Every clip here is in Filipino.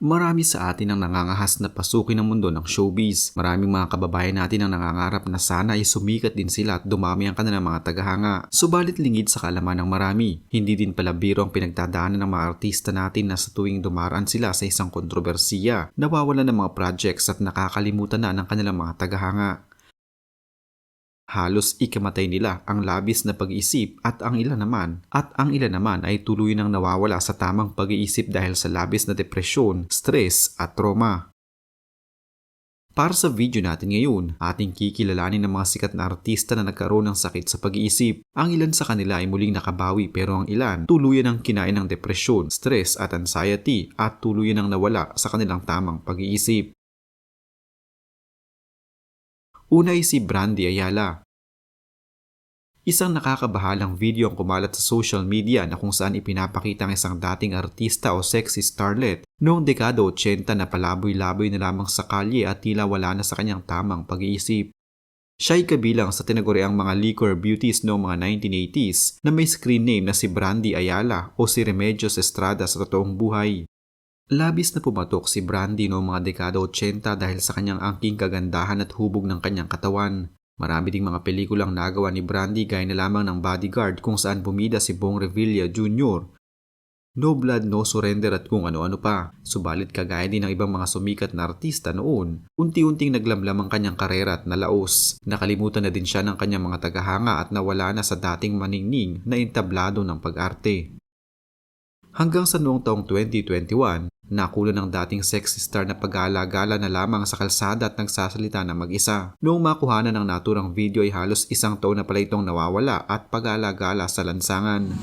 Marami sa atin ang nangangahas na pasukin ang mundo ng showbiz. Maraming mga kababayan natin ang nangangarap na sana ay sumikat din sila at dumami ang kanilang mga tagahanga. Subalit lingid sa kalaman ng marami. Hindi din pala biro ang pinagdadaanan ng mga artista natin na sa tuwing dumaraan sila sa isang kontrobersiya, nawawalan ng mga projects at nakakalimutan na ng kanilang mga tagahanga. Halos ikamatay nila ang labis na pag-iisip at ang ilan naman at ang ilan naman ay tuloy nang nawawala sa tamang pag-iisip dahil sa labis na depresyon, stress at trauma. Para sa video natin ngayon, ating kikilalanin ng mga sikat na artista na nagkaroon ng sakit sa pag-iisip. Ang ilan sa kanila ay muling nakabawi pero ang ilan tuluyan ang kinain ng depresyon, stress at anxiety at tuluyan ang nawala sa kanilang tamang pag-iisip. Una ay si Brandy Ayala. Isang nakakabahalang video ang kumalat sa social media na kung saan ipinapakita ang isang dating artista o sexy starlet noong dekada 80 na palaboy-laboy na lamang sa kalye at tila wala na sa kanyang tamang pag-iisip. Siya ay kabilang sa tinaguriang mga liquor beauties noong mga 1980s na may screen name na si Brandy Ayala o si Remedios Estrada sa totoong buhay. Labis na pumatok si Brandy noong mga dekada 80 dahil sa kanyang angking kagandahan at hubog ng kanyang katawan. Marami ding mga pelikulang nagawa ni Brandy gaya na lamang ng Bodyguard kung saan bumida si Bong Revilla Jr. No Blood, No Surrender at kung ano-ano pa. Subalit kagaya din ng ibang mga sumikat na artista noon, unti-unting naglamlam ang kanyang karera at nalaos. Nakalimutan na din siya ng kanyang mga tagahanga at nawala na sa dating maningning na entablado ng pag-arte. Hanggang sa noong taong 2021, nakulo ng dating sexy star na pag-alagala na lamang sa kalsada at nagsasalita na mag-isa. Noong makuhanan ng naturang video ay halos isang taon na pala itong nawawala at pag-alagala sa lansangan.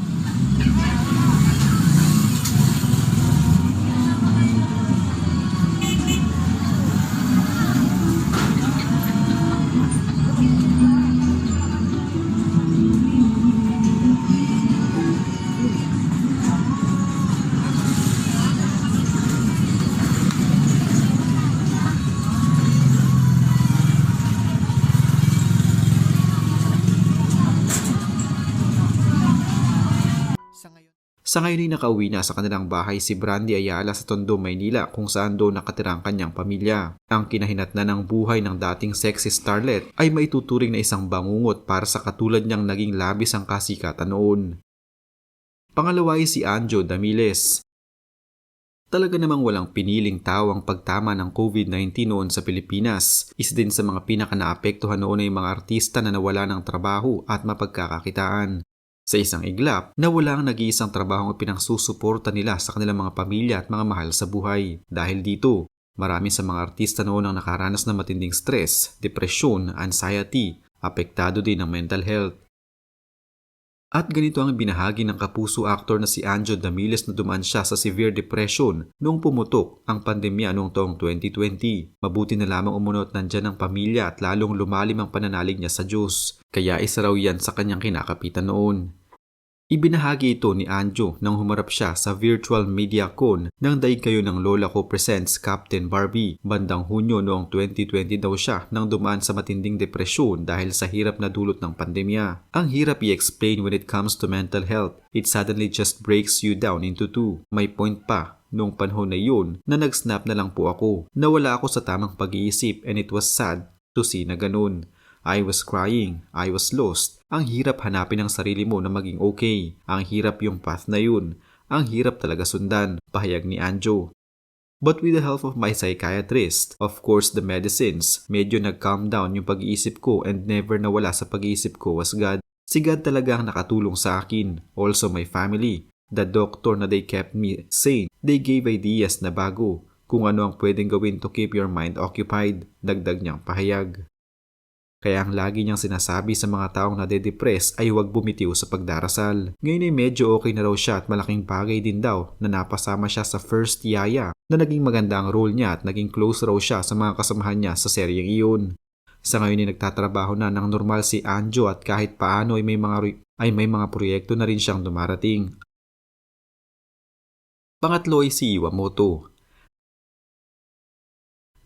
Sa ngayon ay nakauwi na sa kanilang bahay si Brandy Ayala sa Tondo, Maynila kung saan doon nakatira ang kanyang pamilya. Ang kinahinatna ng buhay ng dating sexy starlet ay maituturing na isang bangungot para sa katulad niyang naging labis ang kasikatan noon. Pangalawa ay si Anjo Damiles. Talaga namang walang piniling tao ang pagtama ng COVID-19 noon sa Pilipinas. Isa din sa mga pinaka naapektuhan noon ay mga artista na nawala ng trabaho at mapagkakakitaan. Sa isang iglap, nawala ang nag-iisang trabaho ang pinangsusuporta nila sa kanilang mga pamilya at mga mahal sa buhay. Dahil dito, marami sa mga artista noon ang nakaranas ng matinding stress, depresyon, anxiety, apektado din ang mental health. At ganito ang binahagi ng kapuso actor na si Anjo Damiles na dumaan siya sa severe depression noong pumutok ang pandemya noong taong 2020. Mabuti na lamang umunot nandyan ang pamilya at lalong lumalim ang pananalig niya sa Diyos. Kaya isa raw yan sa kanyang kinakapitan noon. Ibinahagi ito ni Anjo nang humarap siya sa virtual media con ng Daig Kayo ng Lola Ko Presents Captain Barbie. Bandang Hunyo noong 2020 daw siya nang dumaan sa matinding depresyon dahil sa hirap na dulot ng pandemya. Ang hirap i-explain when it comes to mental health. It suddenly just breaks you down into two. May point pa noong panahon na yun na nag-snap na lang po ako. Nawala ako sa tamang pag-iisip and it was sad to see na ganun. I was crying, I was lost. Ang hirap hanapin ang sarili mo na maging okay. Ang hirap yung path na yun. Ang hirap talaga sundan, pahayag ni Anjo. But with the help of my psychiatrist, of course the medicines, medyo nag-calm down yung pag-iisip ko and never nawala sa pag-iisip ko was God. Si God talaga ang nakatulong sa akin, also my family. The doctor na they kept me sane, they gave ideas na bago kung ano ang pwedeng gawin to keep your mind occupied, dagdag niyang pahayag. Kaya ang lagi niyang sinasabi sa mga taong nade-depress ay huwag bumitiw sa pagdarasal. Ngayon ay medyo okay na raw siya at malaking bagay din daw na napasama siya sa first yaya na naging maganda ang role niya at naging close raw siya sa mga kasamahan niya sa seryeng iyon. Sa ngayon ay nagtatrabaho na ng normal si Anjo at kahit paano ay may mga, ay may mga proyekto na rin siyang dumarating. Pangatlo ay si Iwamoto.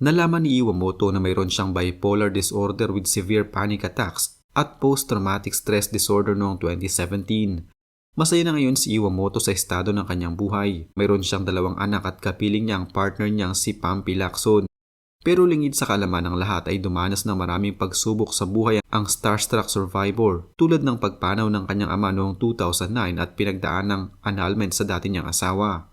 Nalaman ni Iwamoto na mayroon siyang bipolar disorder with severe panic attacks at post-traumatic stress disorder noong 2017. Masaya na ngayon si Iwamoto sa estado ng kanyang buhay. Mayroon siyang dalawang anak at kapiling niya ang partner niyang si Pampi Lacson. Pero lingid sa kalaman ng lahat ay dumanas ng maraming pagsubok sa buhay ang starstruck survivor tulad ng pagpanaw ng kanyang ama noong 2009 at pinagdaan ng annulment sa dati niyang asawa.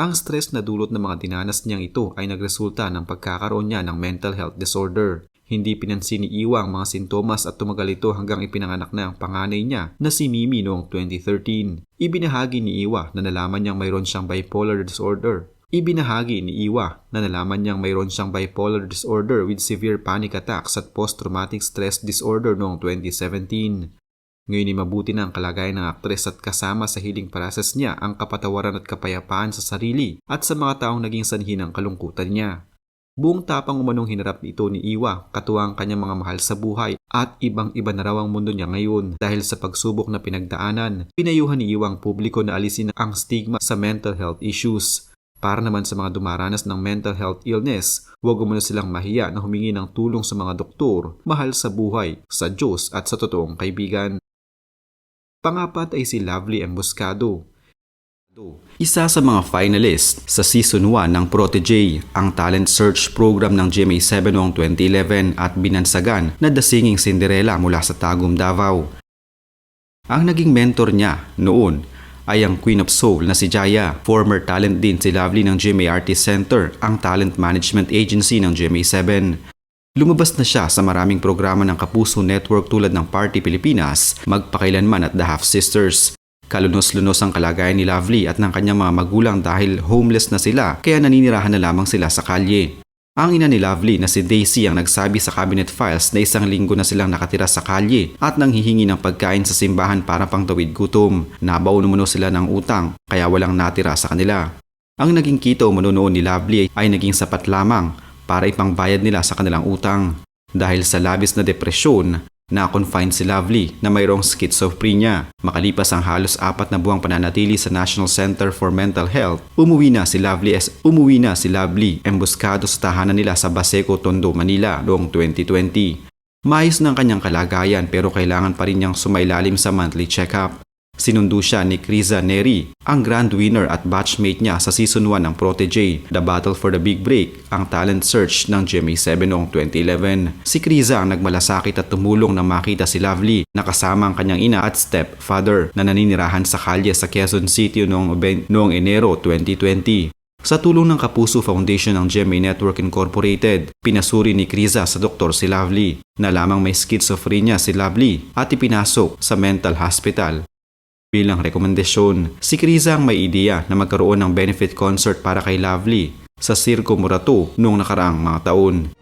Ang stress na dulot ng mga dinanas niyang ito ay nagresulta ng pagkakaroon niya ng mental health disorder. Hindi pinansin ni Iwa ang mga sintomas at tumagal ito hanggang ipinanganak na ang panganay niya na si Mimi noong 2013. Ibinahagi ni Iwa na nalaman niyang mayroon siyang bipolar disorder. Ibinahagi ni Iwa na nalaman niyang mayroon siyang bipolar disorder with severe panic attacks at post-traumatic stress disorder noong 2017. Ngayon ay mabuti na ang kalagayan ng aktres at kasama sa healing process niya ang kapatawaran at kapayapaan sa sarili at sa mga taong naging sanhi ng kalungkutan niya. Buong tapang umanong hinarap ito ni Iwa, katuwang kanyang mga mahal sa buhay at ibang-iba na raw ang mundo niya ngayon dahil sa pagsubok na pinagdaanan. Pinayuhan ni Iwa ang publiko na alisin ang stigma sa mental health issues. Para naman sa mga dumaranas ng mental health illness, huwag umano silang mahiya na humingi ng tulong sa mga doktor, mahal sa buhay, sa Diyos at sa totoong kaibigan. Pangapat ay si Lovely Emboscado. Isa sa mga finalist sa Season 1 ng Protege, ang talent search program ng GMA7 noong 2011 at binansagan na The Singing Cinderella mula sa Tagum, Davao. Ang naging mentor niya noon ay ang Queen of Soul na si Jaya. Former talent din si Lovely ng GMA Artist Center, ang talent management agency ng GMA7. Lumabas na siya sa maraming programa ng Kapuso Network tulad ng Party Pilipinas, Magpakailanman at The Half Sisters. Kalunos-lunos ang kalagayan ni Lovely at ng kanyang mga magulang dahil homeless na sila kaya naninirahan na lamang sila sa kalye. Ang ina ni Lovely na si Daisy ang nagsabi sa cabinet files na isang linggo na silang nakatira sa kalye at nanghihingi ng pagkain sa simbahan para pangtawid gutom. Nabaw namuno sila ng utang kaya walang natira sa kanila. Ang naging kita noon ni Lovely ay naging sapat lamang para ipangbayad nila sa kanilang utang. Dahil sa labis na depresyon, na-confine si Lovely na mayroong schizophrenia. Makalipas ang halos apat na buwang pananatili sa National Center for Mental Health, umuwi na si Lovely as umuwi na si Lovely emboscado sa tahanan nila sa Baseco, Tondo, Manila noong 2020. Maayos ng kanyang kalagayan pero kailangan pa rin niyang sumailalim sa monthly check-up. Sinundo siya ni Criza Neri, ang grand winner at batchmate niya sa season 1 ng Protege, The Battle for the Big Break, ang talent search ng GMA7 noong 2011. Si Criza ang nagmalasakit at tumulong na makita si Lovely na kasama ang kanyang ina at stepfather na naninirahan sa kalye sa Quezon City noong, noong Enero 2020. Sa tulong ng Kapuso Foundation ng GMA Network Incorporated, pinasuri ni Criza sa doktor si Lovely na lamang may schizophrenia si Lovely at ipinasok sa mental hospital. Bilang rekomendasyon, si Criza ang may ideya na magkaroon ng benefit concert para kay Lovely sa Circo Murato noong nakaraang mga taon.